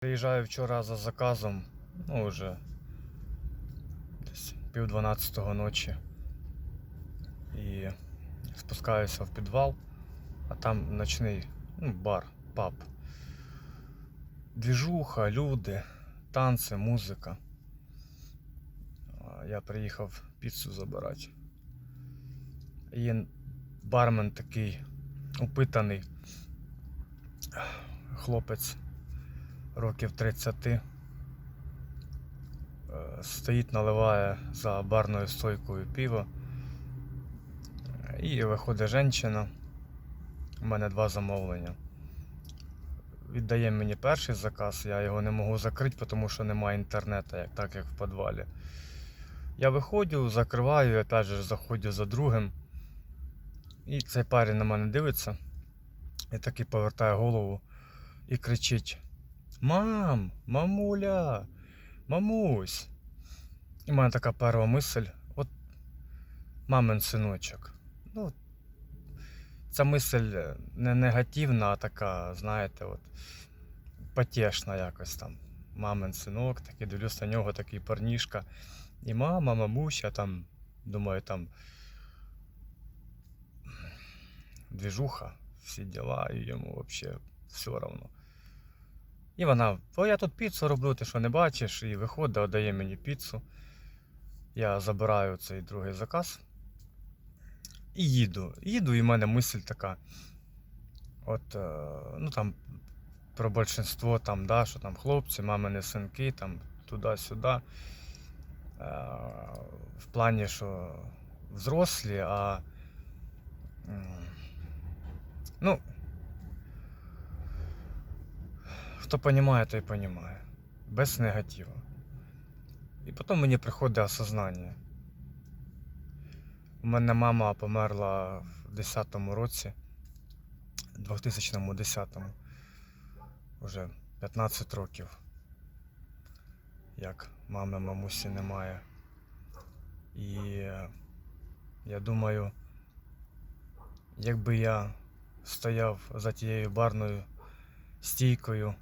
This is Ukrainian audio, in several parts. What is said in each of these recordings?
Приїжджаю вчора за заказом, ну вже десь пів дванадцятого ночі. І спускаюся в підвал, а там ночний ну, бар, паб. Двіжуха, люди, танці, музика. Я приїхав піцу забирати. І бармен такий упитаний хлопець років 30. е, Стоїть, наливає за барною стойкою пиво. І виходить жінка. У мене два замовлення. Віддає мені перший заказ, я його не можу закрити, тому що немає інтернету, як, так як в підвалі. Я виходжу, закриваю, опять же заходжу за другим. І цей парень на мене дивиться. І такий повертає голову і кричить: Мам, мамуля, мамусь. І в мене така перша мисль, от мамин синочок. Ну, ця мисль не негативна, а така, знаєте, от, потішна якось там. Мамин синок, такий дивлюсь на нього, такий парнішка. І мама, мамуся, там, думаю, там двіжуха, всі діла, і йому взагалі все одно. І вона, о, я тут піцу роблю, ти що не бачиш, і виходить, дає мені піцу. Я забираю цей другий заказ. І їду. Їду, і в мене мисль така. От, е, ну там про большинство, там, да, що там хлопці, мамини синки, там туди-сюди. Е, в плані, що взрослі, а. Ну, хто розуміє, той розуміє. Без негативу. І потім мені приходить осознання. У мене мама померла в 10-му році, 2010-му. Уже 15 років. Як мами, мамусі немає. І я думаю, якби я стояв за тією барною стійкою,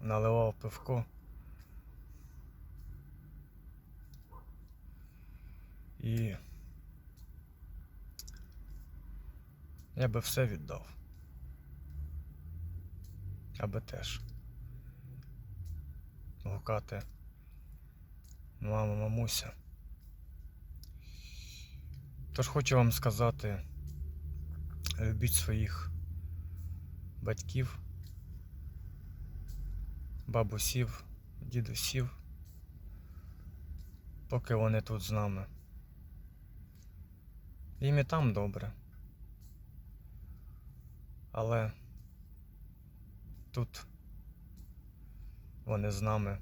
наливав пивко. І я би все віддав. Аби теж гукати мама, мамуся. Тож хочу вам сказати, любіть своїх батьків, бабусів, дідусів, поки вони тут з нами. Їм і там добре. Але тут вони з нами